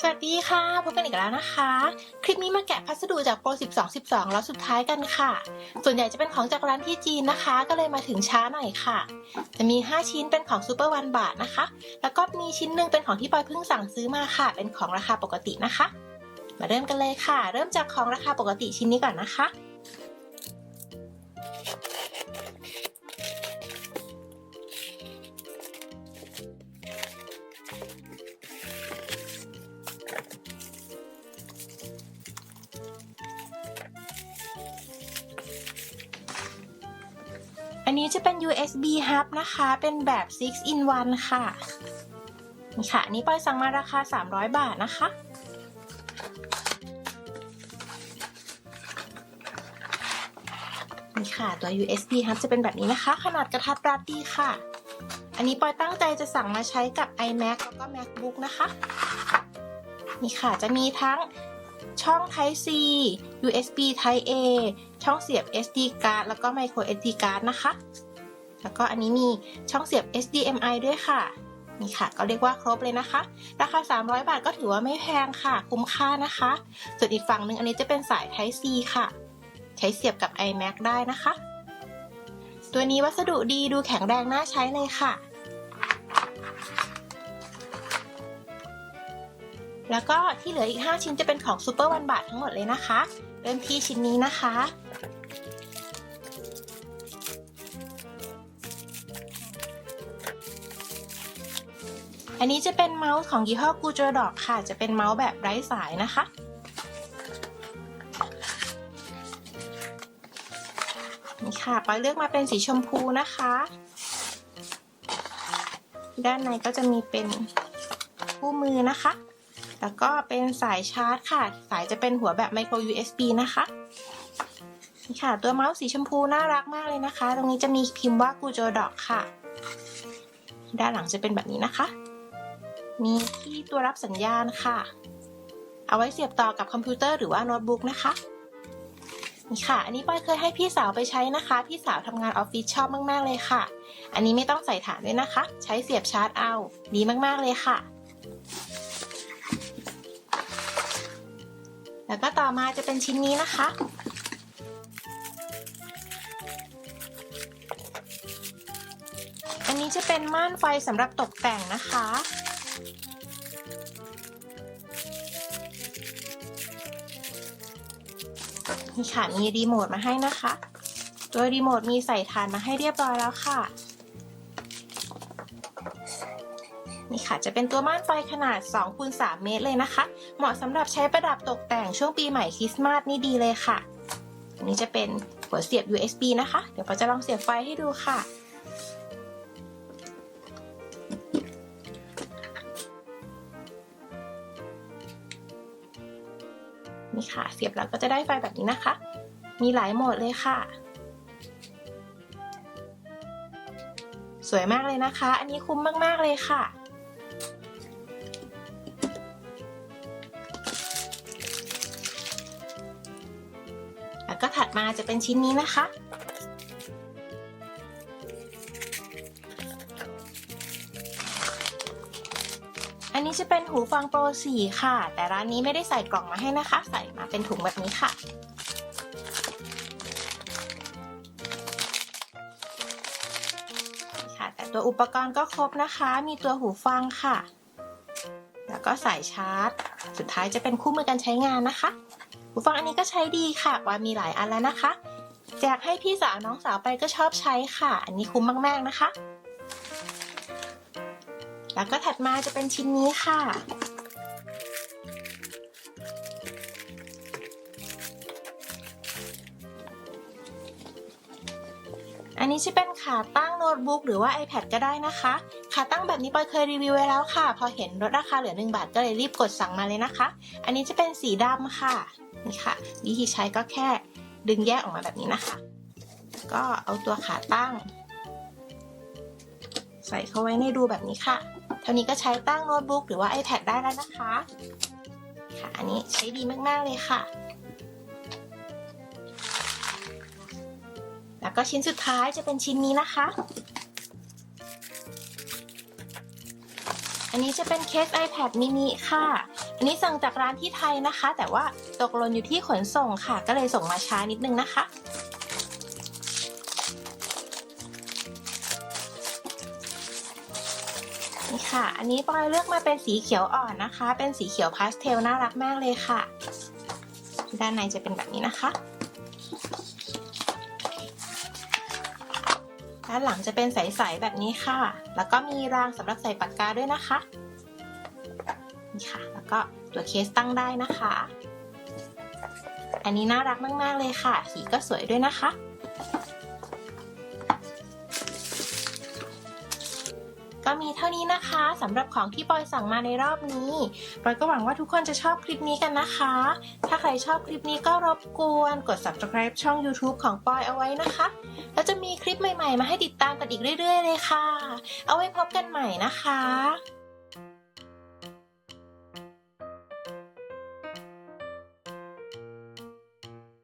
สวัสดีค่ะ พบกันอีกแล้วนะคะ คลิปนี้มาแกะพัสดุจากโปร 12 12 แล้วสุดท้ายกันค่ะ ส่วนใหญ่จะเป็นของจากร้านที่จีนนะคะ ก็เลยมาถึงช้าหน่อยค่ะ จะมี 5 ชิ้นเป็นของซูเปอร์วันบาทนะคะ แล้วก็มีชิ้นหนึ่งเป็นของที่ปอยเพิ่งสั่งซื้อมาค่ะ เป็นของราคาปกตินะคะ มาเริ่มกันเลยค่ะ เริ่มจากของราคาปกติชิ้นนี้ก่อนนะคะ นี้จะเป็น USB hub นะคะ เป็นแบบ 6 in 1 ค่ะ นี่ค่ะนนี้ปอยสั่งมาราคา 300 บาทนะคะ นี่ค่ะ ตัว USB hub จะเป็นแบบนี้นะคะ ขนาดกระทัดรัดดีค่ะ อันนี้ปอยตั้งใจจะสั่งมาใช้กับ iMac แล้วก็ MacBook นะคะ นี่ค่ะ จะมีทั้ง ช่อง Type C USB Type A ช่องเสียบ SD card แล้วก็ micro SD card นะคะ แล้วก็อันนี้มีช่องเสียบ HDMI ด้วยค่ะ นี่ค่ะ ก็เรียกว่าครบเลยนะคะ ราคา 300 บาทก็ถือว่าไม่แพงค่ะ คุ้มค่านะคะ ส่วนอีกฝั่งหนึ่งอันนี้จะเป็นสาย Type C ค่ะ ใช้เสียบกับ iMac ได้นะคะ ตัวนี้วัสดุดีดูแข็งแรงน่าใช้เลยค่ะ แล้วก็ที่เหลืออีก 5 ชิ้นจะเป็นของซูเปอร์วันบาททั้งหมดเลยนะคะ เริ่มที่ชิ้นนี้นะคะ อันนี้จะเป็นเมาส์ของยี่ห้อกูโจดอกค่ะ จะเป็นเมาส์แบบไร้สายนะคะนี่ค่ะปอยเลือกมาเป็นสีชมพูนะคะ ด้านในก็จะมีเป็นคู่มือนะคะ แล้วก็เป็นสายชาร์จค่ะ สายจะเป็นหัวแบบ micro USB นะคะนี่ค่ะ ตัวเมาส์สีชมพูน่ารักมากเลยนะคะ ตรงนี้จะมีพิมพ์ว่ากูโจดอกค่ะ ด้านหลังจะเป็นแบบนี้นะคะ มีที่ตัวรับสัญญาณค่ะ เอาไว้เสียบต่อกับคอมพิวเตอร์หรือว่าโน้ตบุ๊กนะคะนี่ค่ะ อันนี้ปอยเคยให้พี่สาวไปใช้นะคะ พี่สาวทำงานออฟฟิศชอบมาก ๆ เลยค่ะ อันนี้ไม่ต้องใส่ฐานด้วยนะคะ ใช้เสียบชาร์จเอา ดีมาก ๆ เลยค่ะ แล้วก็ต่อมาจะเป็นชิ้นนี้นะคะ อันนี้จะเป็นม่านไฟสำหรับตกแต่งนะคะ นี่ค่ะมีรีโมทมาให้นะคะ ตัวรีโมทมีใส่ฐานมาให้เรียบร้อยแล้วค่ะ นี่ค่ะ จะเป็นตัวม่านไฟขนาด2คูณ3เมตรเลยนะคะ เหมาะสำหรับใช้ประดับตกแต่งช่วงปีใหม่คริสต์มาสนี่ดีเลยค่ะอันนี้จะเป็นหัวเสียบ USB นะคะ เดี๋ยวเราจะลองเสียบไฟให้ดูค่ะนี่ค่ะ เสียบแล้วก็จะได้ไฟแบบนี้นะคะ มีหลายโหมดเลยค่ะ สวยมากเลยนะคะ อันนี้คุ้มมาก ๆ เลยค่ะ แล้วก็ถัดมาจะเป็นชิ้นนี้นะคะ อันนี้จะเป็นหูฟังโปร4ค่ะ แต่ร้านนี้ไม่ได้ใส่กล่องมาให้นะคะ ใส่มาเป็นถุงแบบนี้ค่ะค่ะแต่ตัวอุปกรณ์ก็ครบนะคะ มีตัวหูฟังค่ะ แล้วก็สายชาร์จ สุดท้ายจะเป็นคู่มือการใช้งานนะคะ หูฟังอันนี้ก็ใช้ดีค่ะว่ามีหลายอันแล้วนะคะ แจกให้พี่สาวน้องสาวไปก็ชอบใช้ค่ะ อันนี้คุ้มมากๆนะคะ แล้วก็ถัดมาจะเป็นชิ้นนี้ค่ะอันนี้จะเป็นขาตั้งโน้ตบุ๊กหรือว่า iPad ก็ได้นะคะ ขาตั้งแบบนี้ปอยเคยรีวิวไว้แล้วค่ะ พอเห็นลดราคาเหลือ 1 บาทก็เลยรีบกดสั่งมาเลยนะคะ อันนี้จะเป็นสีดำค่ะ นี่ค่ะ วิธีใช้ก็แค่ดึงแยกออกมาแบบนี้นะคะ ก็เอาตัวขาตั้ง ใส่เข้าไว้ในรูแบบนี้ค่ะ เท่านี้ก็ใช้ตั้งโน้ตบุ๊กหรือว่า iPad ได้แล้วนะคะ ค่ะ อันนี้ใช้ดีมาก ๆ เลยค่ะแล้วก็ชิ้นสุดท้ายจะเป็นชิ้นนี้นะคะ อันนี้จะเป็นเคส iPad mini ค่ะ อันนี้สั่งจากร้านที่ไทยนะคะ แต่ว่าตกหล่นอยู่ที่ขนส่งค่ะ ก็เลยส่งมาช้านิดนึงนะคะนี่ค่ะ อันนี้ปอยเลือกมาเป็นสีเขียวอ่อนนะคะ เป็นสีเขียวพาสเทลน่ารักมากเลยค่ะ ด้านในจะเป็นแบบนี้นะคะ ด้านหลังจะเป็นใสๆแบบนี้ค่ะ แล้วก็มีรางสำหรับใส่ปากกาด้วยนะคะ นี่ค่ะ แล้วก็ตัวเคสตั้งได้นะคะ อันนี้น่ารักมาก ๆ เลยค่ะ สีก็สวยด้วยนะคะ ก็มีเท่านี้นะคะสำหรับของที่ปอยสั่งมาในรอบนี้ปอยก็หวังว่าทุกคนจะชอบคลิปนี้กันนะคะ ถ้าใครชอบคลิปนี้ก็รบกวนกด subscribe ช่อง YouTube ของปอยเอาไว้นะคะ แล้วจะมีคลิปใหม่ๆ มาให้ติดตามกันอีกเรื่อย ๆ เลยค่ะ เอาไว้พบกันใหม่นะคะ